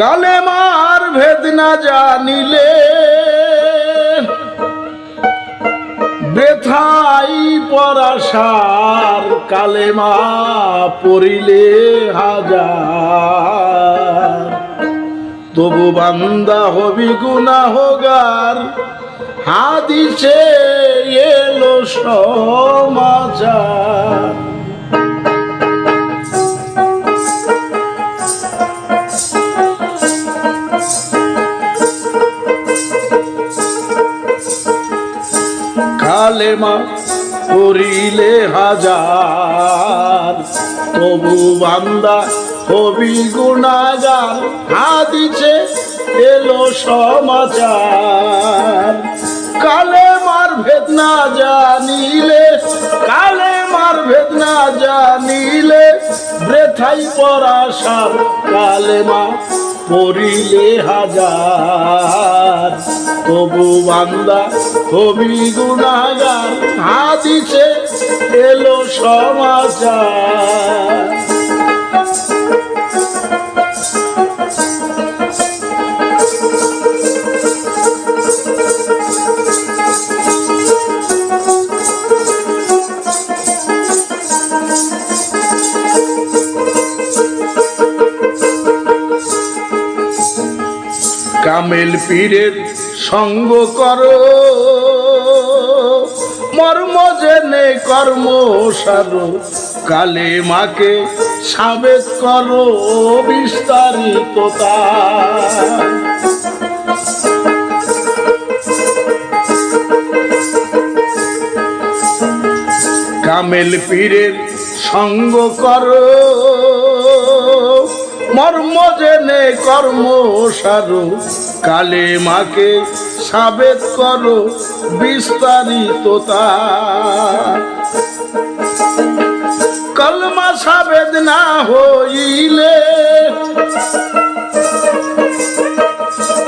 কালেমার ভেদ না জানিলে। বেথাই পরাশার কালেমা পড়িলে হাজার। তবু বান্দা হবি গুনা হোগার হাদিসে এলো সমাচার কালেমা করিলে হাজার। তবু বান্দা হবি গুণাগার, হাদিছে এলো সমাচার। কালে মার ভেদ না জানিলে, কালে মার ভেদ না জানিলে ব্রেথাই পরাশার কালে মা পড়িলে হাজার। তবু বান্দা কবি গুণাগার হাদিছে এলো সমাচার। কামেল পীরের সঙ্গ করো। মর্ম জেনে কর্ম সারো, কালে মাকে সাবেক করো বিস্তারিত কামেল পীরের সঙ্গ করো। মর্ম জেনে কর্ম সারো কালে মাকে সাবেত করো বিস্তারিত তার। কলমা সাবেদ না হইলে,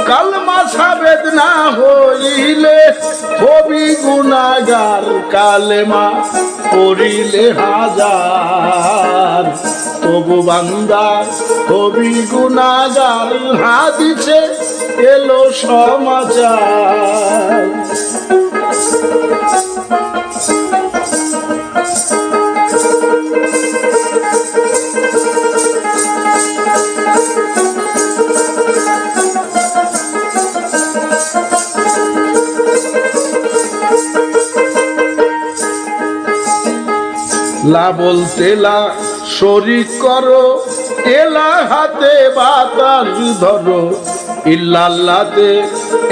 কালমা সাবেদ না হইলে হবি গুনাগার কালেমা পড়িলে হাজার তবু বান্দা হবি গুনাগার হাদিছে এলো সমাচার। লা বলতে লা শরিক করো এলা হাতে বাতাস ধরো, ইল্লাল্লাতে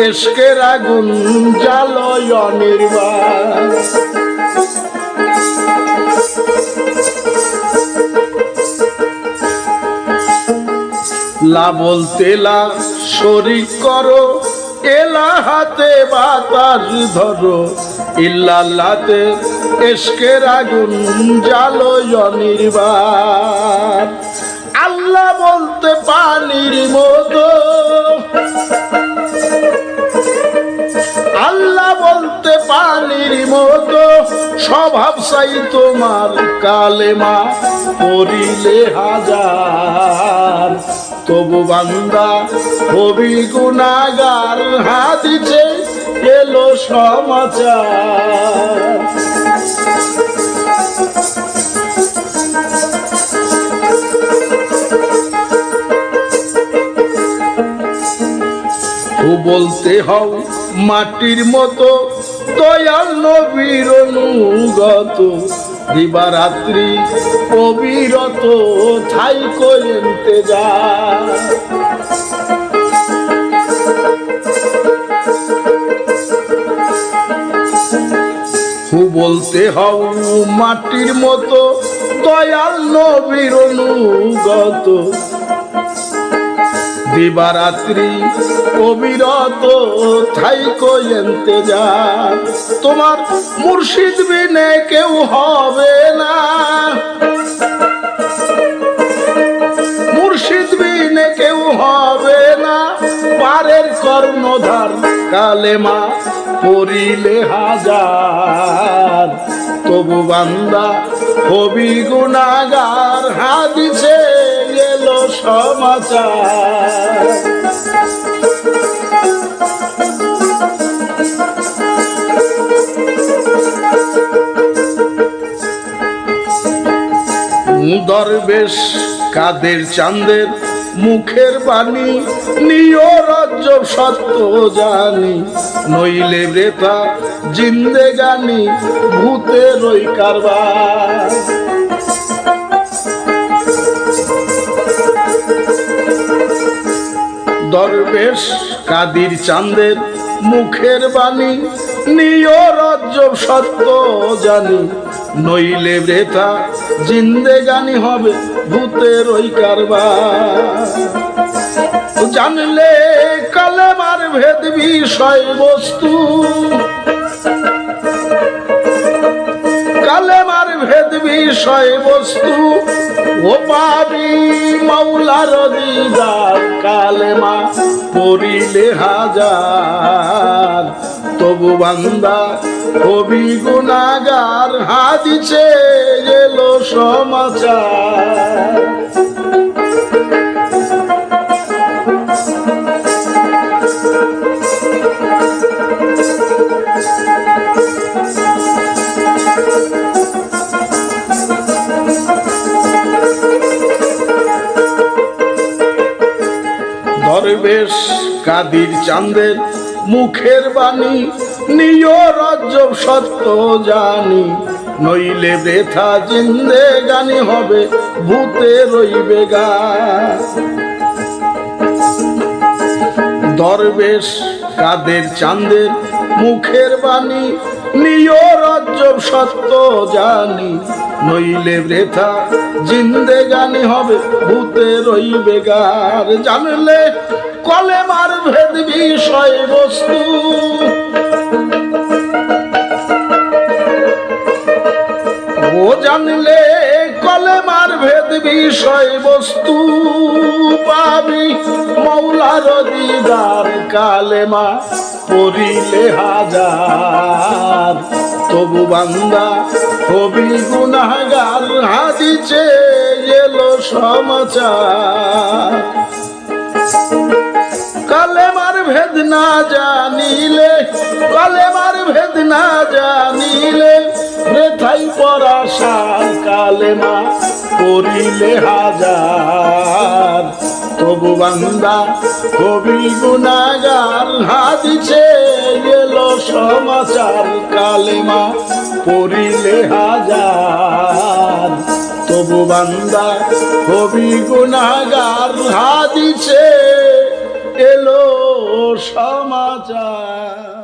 এসকের আগুন জালয় অনির্বাণ। লা বলতে লা শরিক করো এলা হাতে বাতাস ধরো, ইল্লাল্লাতে এসকের আগুন জালো অনির্বাণ। আল্লাহ বলতে পানির মতো। আল্লাহ বলতে পানির মতো। স্বভাব চাই তোমার কালেমা পড়িলে হাজার। তবু বান্দা হবি গুনাগার হাদিছে এলো সমাচার। ও বলতে হও মাটির মতো দয়াল নবীর অনুগত। দিবারাত্রি অবিরত ঠাই করেনতে যা বলতে হও মাটির মতো দয়াল নবীর অনুগত। দিবারাত্রি অবিরত ঠাই কইতে যা তোমার মুর্শিদ বিনে কেউ হবে না। মুর্শিদ বিনে কেউ হবে না। পারের কর্ণধার কালেমা পড়িলে হাজার। তবু বান্দা হবি গুনাগার হাদিছে এলো সমাচার। দরবেশ, কাদের চাঁদের মুখের বাণী, নিয় রাজ্য সত্য জানি। নইলে ব্রেতা জিন্দেগানি ভূতের ওই কারবার। দরবেশ, কাদির চাঁদের মুখের বাণী, নিয় রাজ্য সত্য জানি। নইলে ব্রেতা জিন্দেগানি হবে ভূতের ওই কারবার। জানলে কালেমার ভেদ বিষয় বস্তু। কালেমার ভেদ বিষয় বস্তু। ও পাবি মাওলার দিদার কালেমা পড়িলে হাজার। তবু বান্দা কবি গুণাগার হাদিছে গেল সমাচার। দরবেশ কাদির চাঁদের মুখের বাণী, নিয় রাজ্য সত্য জানি। নইলে বেথা জিন্দে গানি হবে, ভূতে রইবে গা। দরবেশ কাদের চাঁদের মুখের বাণী সত্য জানি, নইলে বৃথা জিন্দে গানি হবে, ভূতে রইবে গার জানলে কলেমার ভেদ বিষয় বস্তু। কালেমা পড়িলে হাজার। তবু বান্দা কবি গুনাগার হাদিছে এলো সমাচার। কালেমার ভেদ না জানিলে, কালেমার ভেদ না জানিলে রেথাই পরাশার কালেমা করিলে হাজার। তবু বান্দা, কবি গুনাগার হাদিছে গেল সমাচার, কালেমা পড়িলে হাজার। তবু বান্দা, কবি গুনাগার হাদিছে এলো সমাচার।